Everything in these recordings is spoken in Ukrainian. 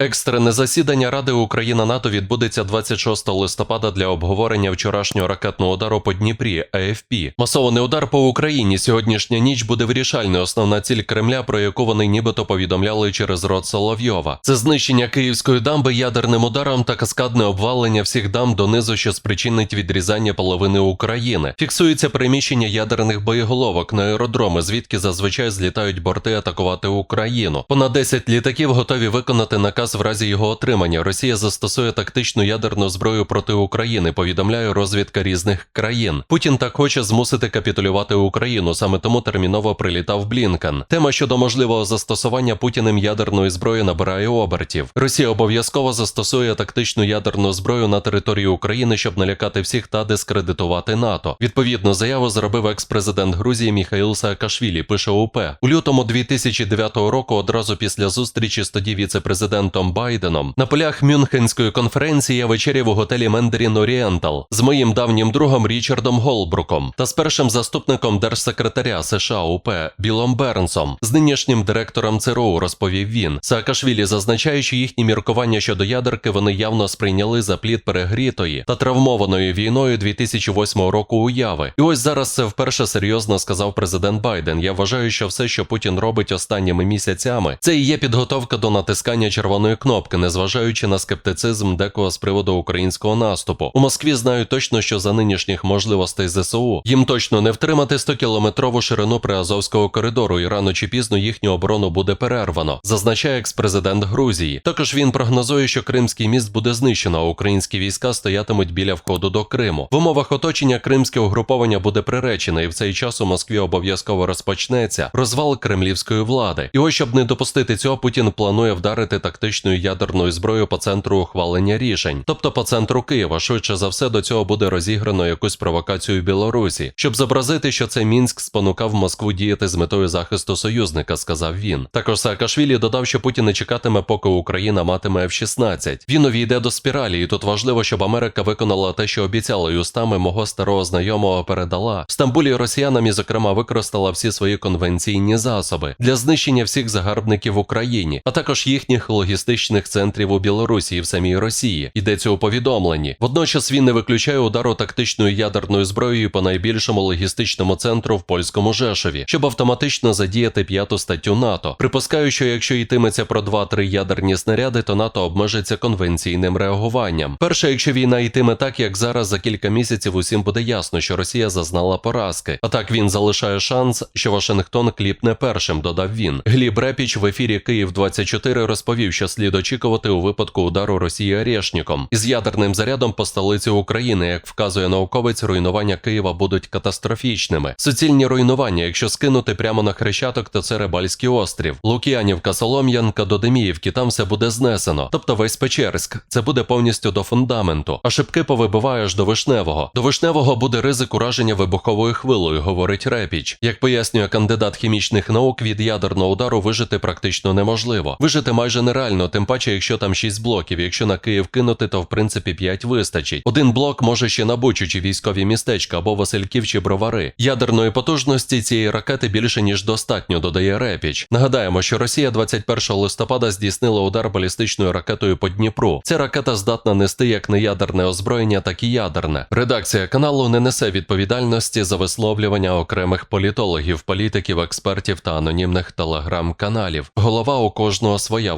Екстрене засідання Ради Україна НАТО відбудеться 26 листопада для обговорення вчорашнього ракетного удару по Дніпрі АФП. Масований удар по Україні сьогоднішня ніч буде вирішальною. Основна ціль Кремля, про яку вони нібито повідомляли через рот Соловйова. Це знищення київської дамби ядерним ударом та каскадне обвалення всіх дам донизу, що спричинить відрізання половини України. Фіксується переміщення ядерних боєголовок на аеродроми, звідки зазвичай злітають борти атакувати Україну. Понад 10 літаків готові виконати наказ в разі його отримання. Росія застосує тактичну ядерну зброю проти України. Повідомляє розвідка різних країн. Путін так хоче змусити капітулювати Україну. Саме тому терміново прилітав Блінкен. Тема щодо можливого застосування Путіним ядерної зброї набирає обертів. Росія обов'язково застосує тактичну ядерну зброю на території України, щоб налякати всіх та дискредитувати НАТО. Відповідну заяву зробив екс-президент Грузії Міхаїл Саакашвілі. Пише УП у лютому 2009 року, одразу після зустрічі з тоді віце-президентом Байденом на полях Мюнхенської конференції я вечеряв у готелі Мендарін Орієнтал з моїм давнім другом Річардом Голбруком та з першим заступником держсекретаря США УП Білом Бернсом, з нинішнім директором ЦРУ, розповів він. Саакашвілі зазначає, що їхні міркування щодо ядерки вони явно сприйняли за плід перегрітої та травмованої війною 2008 року уяви. І ось зараз це вперше серйозно сказав президент Байден. Я вважаю, що все, що Путін робить останніми місяцями, це і є підготовка до натискання червоної кнопки, незважаючи на скептицизм декого з приводу українського наступу. У Москві знають точно, що за нинішніх можливостей ЗСУ їм точно не втримати 100-кілометрову ширину приазовського коридору, і рано чи пізно їхню оборону буде перервано, зазначає екс-президент Грузії. Також він прогнозує, що Кримський міст буде знищено, а українські війська стоятимуть біля входу до Криму. В умовах оточення кримське угруповання буде приречене, і в цей час у Москві обов'язково розпочнеться розвал кремлівської влади. І ось щоб не допустити цього, Путін планує вдарити тактичною ядерною зброєю по центру ухвалення рішень, тобто по центру Києва. Швидше за все до цього буде розіграно якусь провокацію Білорусі, щоб зобразити, що це Мінськ спонукав Москву діяти з метою захисту союзника, сказав він. Також Саакашвілі додав, що Путін не чекатиме, поки Україна матиме F-16. Він увійде до спіралі, і тут важливо, щоб Америка виконала те, що обіцяла, і устами мого старого знайомого передала. В Стамбулі росіянам і, зокрема, використала всі свої конвенційні засоби для знищення всіх загарбників в Україні, а також їхніх логістичних центрів у Білорусі і в самій Росії. Йдеться у повідомленні. Водночас він не виключає удару тактичною ядерною зброєю по найбільшому логістичному центру в польському Жешові, щоб автоматично задіяти п'яту статтю НАТО. Припускаю, що якщо йтиметься про 2-3 ядерні снаряди, то НАТО обмежиться конвенційним реагуванням. Перше, якщо війна йтиме так, як зараз за кілька місяців, усім буде ясно, що Росія зазнала поразки. А так він залишає шанс, що Вашингтон кліпне першим, додав він. Гліб Репіч в ефірі Київ 24 розповів, що слід очікувати у випадку удару Росії Орешніком. із ядерним зарядом по столиці України, як вказує науковець, руйнування Києва будуть катастрофічними. Суцільні руйнування, якщо скинути прямо на хрещаток, то це Рибальський острів, Лук'янівка, Солом'янка до Деміївки, там все буде знесено. Тобто весь Печерськ, це буде повністю до фундаменту. А шибки повибиваєш до вишневого. До вишневого буде ризик ураження вибуховою хвилою, говорить Репіч. Як пояснює кандидат хімічних наук, від ядерного удару вижити практично неможливо. Вижити майже нереально, тим паче, якщо там 6 блоків. Якщо на Київ кинути, то в принципі 5 вистачить. Один блок може ще на Бучу чи військові містечка або Васильків чи Бровари. Ядерної потужності цієї ракети більше ніж достатньо, додає Репіч. Нагадаємо, що Росія 21 листопада здійснила удар балістичною ракетою по Дніпру. Ця ракета здатна нести як неядерне озброєння, так і ядерне. Редакція каналу не несе відповідальності за висловлювання окремих політологів, політиків, експертів та анонімних телеграм-каналів. Голова у кожного своя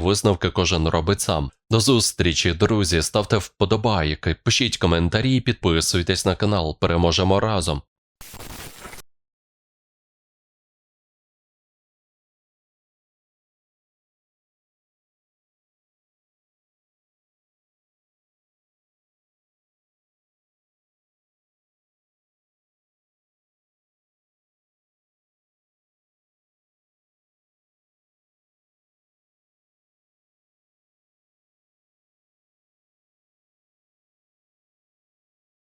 висновки кожен робить сам. До зустрічі, друзі. Ставте вподобайки, пишіть коментарі, підписуйтесь на канал. Переможемо разом.